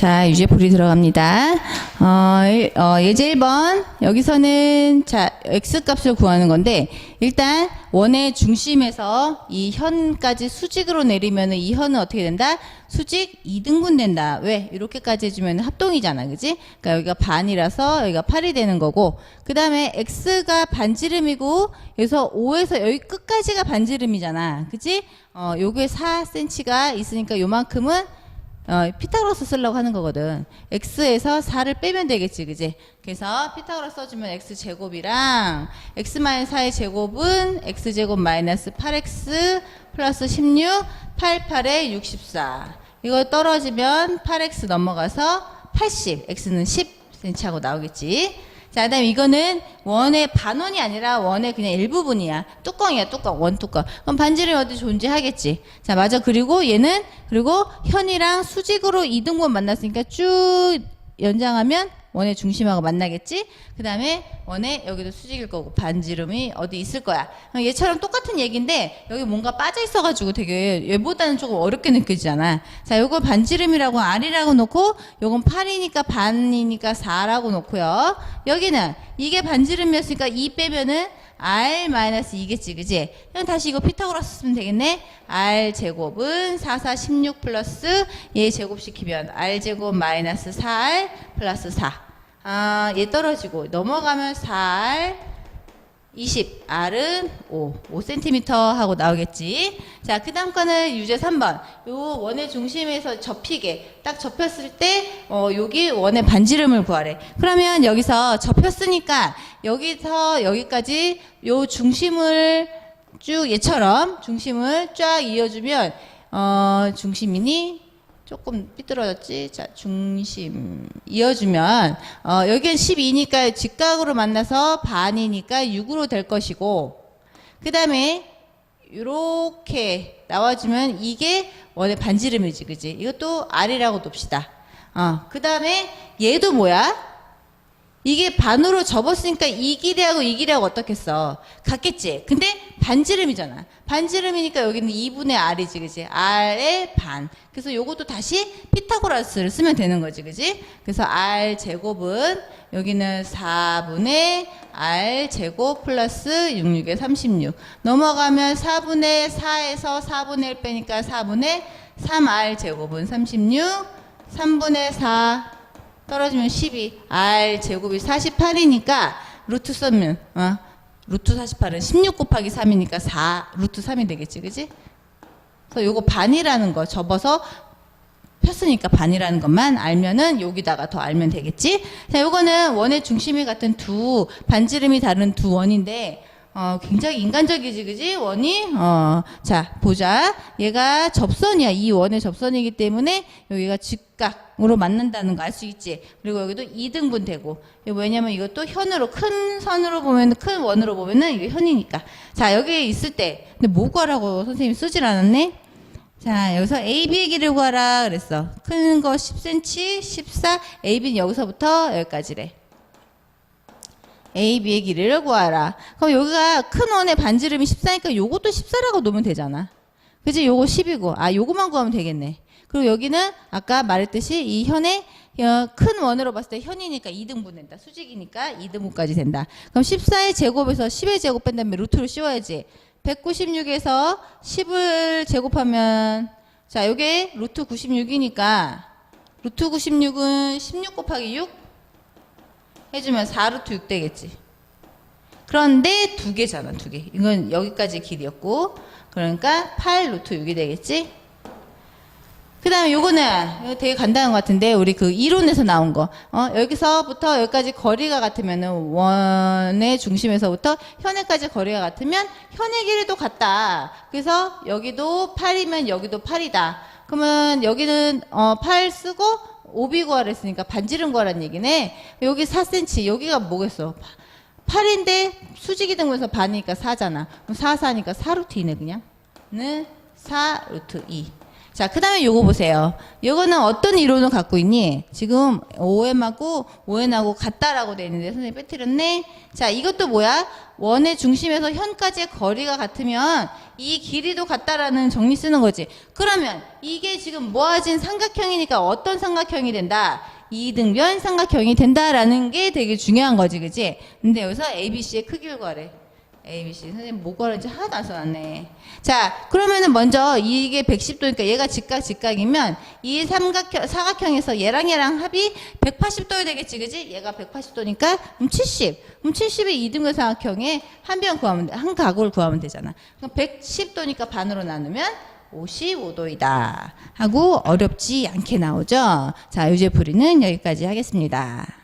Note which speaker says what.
Speaker 1: 자, 유제풀이 들어갑니다. 어, 일- 어, 예제 1번. 여기서는, 자, x 값을 구하는 건데, 일단, 원의 중심에서 이 현까지 수직으로 내리면 이 현은 어떻게 된다? 수직 2등분 된다. 왜? 이렇게까지 해 주면 합동이잖아. 그지? 그러니까 여기가 반이라서 여기가 8이 되는 거고, 그 다음에 x가 반지름이고, 여기서 5에서 여기 끝까지가 반지름이잖아. 그지? 어, 요게 4cm가 있으니까 요만큼은 어, 피타고라스 쓰려고 하는 거거든. x에서 4를 빼면 되겠지, 그지? 그래서 피타고라스 써주면 x 제곱이랑 x 마이너스 4의 제곱은 x 제곱 마이너스 8x 플러스 16, 88에 64. 이거 떨어지면 8x 넘어가서 80, x는 10cm 하고 나오겠지. 자, 그다음 에 이거는 원의 반원이 아니라 원의 그냥 일부분이야. 뚜껑이야, 뚜껑, 원 뚜껑. 그럼 반지름이 어디 존재하겠지. 자, 맞아. 그리고 얘는 그리고 현이랑 수직으로 이등분 만났으니까 쭉 연장하면 원의 중심하고 만나겠지. 그 다음에 원의 여기도 수직일 거고 반지름이 어디 있을 거야. 얘처럼 똑같은 얘기인데 여기 뭔가 빠져 있어가지고 되게 얘보다는 조금 어렵게 느껴지잖아. 자, 요거 반지름이라고 R이라고 놓고 요건 8이니까 반이니까 4라고 놓고요. 여기는 이게 반지름이었으니까 2 빼면은 R 마이너스 2겠지, 그지? 그럼 다시 이거 피타고라스 쓰면 되겠네? R 제곱은 4, 4, 16 플러스 얘 제곱시키면 R 제곱 마이너스 4R 플러스 4. 아, 얘 떨어지고 넘어가면 4R 20, R은 5, 5cm 하고 나오겠지. 자, 그 다음 거는 유제 3번. 요 원의 중심에서 접히게 딱 접혔을 때, 어, 여기 원의 반지름을 구하래. 그러면 여기서 접혔으니까 여기서 여기까지 요 중심을 쭉 얘처럼 중심을 쫙 이어주면, 어, 중심이니 조금 삐뚤어졌지. 자, 중심 이어주면 어, 여기는 12니까 직각으로 만나서 반이니까 6으로 될 것이고 그 다음에 이렇게 나와주면 이게 원의 반지름이지, 그지? 이것도 R이라고 둡시다. 어, 그 다음에 얘도 뭐야? 이게 반으로 접었으니까 이 길이하고 이 길이하고 어떻겠어? 같겠지? 근데 반지름이잖아. 반지름이니까 여기는 2분의 R이지, 그지? R의 반. 그래서 요것도 다시 피타고라스를 쓰면 되는 거지, 그지? 그래서 R 제곱은 여기는 4분의 R 제곱 플러스 66에 36. 넘어가면 4분의 4에서 4분의 1 빼니까 4분의 3R 제곱은 36. 3분의 4 떨어지면 12. R 제곱이 48이니까 루트 쓰면 어? 루트 48은 16 곱하기 3이니까 4 루트 3이 되겠지, 그지? 그래서 요거 반이라는 거 접어서 폈으니까 반이라는 것만 알면은 여기다가 더 알면 되겠지? 자, 요거는 원의 중심이 같은 두 반지름이 다른 두 원인데 어, 굉장히 인간적이지, 그지? 원이? 어, 자, 보자. 얘가 접선이야. 이 원의 접선이기 때문에 여기가 직각으로 맞는다는 거 알 수 있지? 그리고 여기도 2등분 되고. 왜냐면 이것도 현으로, 큰 선으로 보면, 큰 원으로 보면은 이게 현이니까. 자, 여기 있을 때. 근데 뭐 구하라고 선생님이 쓰질 않았네? 자, 여기서 AB의 길을 구하라 그랬어. 큰 거 10cm, 14, AB는 여기서부터 여기까지래. A, B의 길이를 구하라. 그럼 여기가 큰 원의 반지름이 14니까 요것도 14라고 놓으면 되잖아. 그지? 요거 10이고. 아, 요거만 구하면 되겠네. 그리고 여기는 아까 말했듯이 이 현의 어, 큰 원으로 봤을 때 현이니까 2등분 된다. 수직이니까 2등분까지 된다. 그럼 14의 제곱에서 10의 제곱 뺀 다음에 루트를 씌워야지. 196에서 10을 제곱하면 자, 요게 루트 96이니까 루트 96은 16 곱하기 6 해주면 4루트 6 되겠지. 그런데 두 개잖아, 두 개. 이건 여기까지 길이었고, 그러니까 8루트 6이 되겠지. 그 다음에 요거는 되게 간단한 것 같은데, 우리 그 이론에서 나온 거. 어, 여기서부터 여기까지 거리가 같으면은 원의 중심에서부터 현에까지 거리가 같으면 현의 길이도 같다. 그래서 여기도 8이면 여기도 8이다. 그러면 여기는 어, 8 쓰고 오비 구하랬으니까 반지름 구하라는 얘기네. 여기 4cm, 여기가 뭐겠어? 8인데 수직이 된 거에서 반이니까 4잖아. 그럼 4, 4니까 4루트 2네, 그냥. 는 4루트 2. 자, 그 다음에 요거 보세요. 요거는 어떤 이론을 갖고 있니? 지금 OM하고 ON하고 같다라고 돼 있는데 선생님 빼뜨렸네? 자, 이것도 뭐야? 원의 중심에서 현까지의 거리가 같으면 이 길이도 같다라는 정리 쓰는 거지. 그러면 이게 지금 모아진 삼각형이니까 어떤 삼각형이 된다? 이등변 삼각형이 된다라는 게 되게 중요한 거지, 그지? 근데 여기서 ABC의 크기를 구하래. ABC 선생님 뭐 구하는지 하나도 안 써놨네. 자, 그러면은 먼저 이게 110도니까 얘가 직각 직각이면 이 삼각형 사각형에서 얘랑 얘랑 합이 180도야 되겠지, 그지? 얘가 180도니까 그럼 70. 그럼 70이 이등변 삼각형의 한변 구하면 돼, 한 가구를 구하면 되잖아. 그럼 110도니까 반으로 나누면 55도이다. 하고 어렵지 않게 나오죠. 자, 유제 풀이는 여기까지 하겠습니다.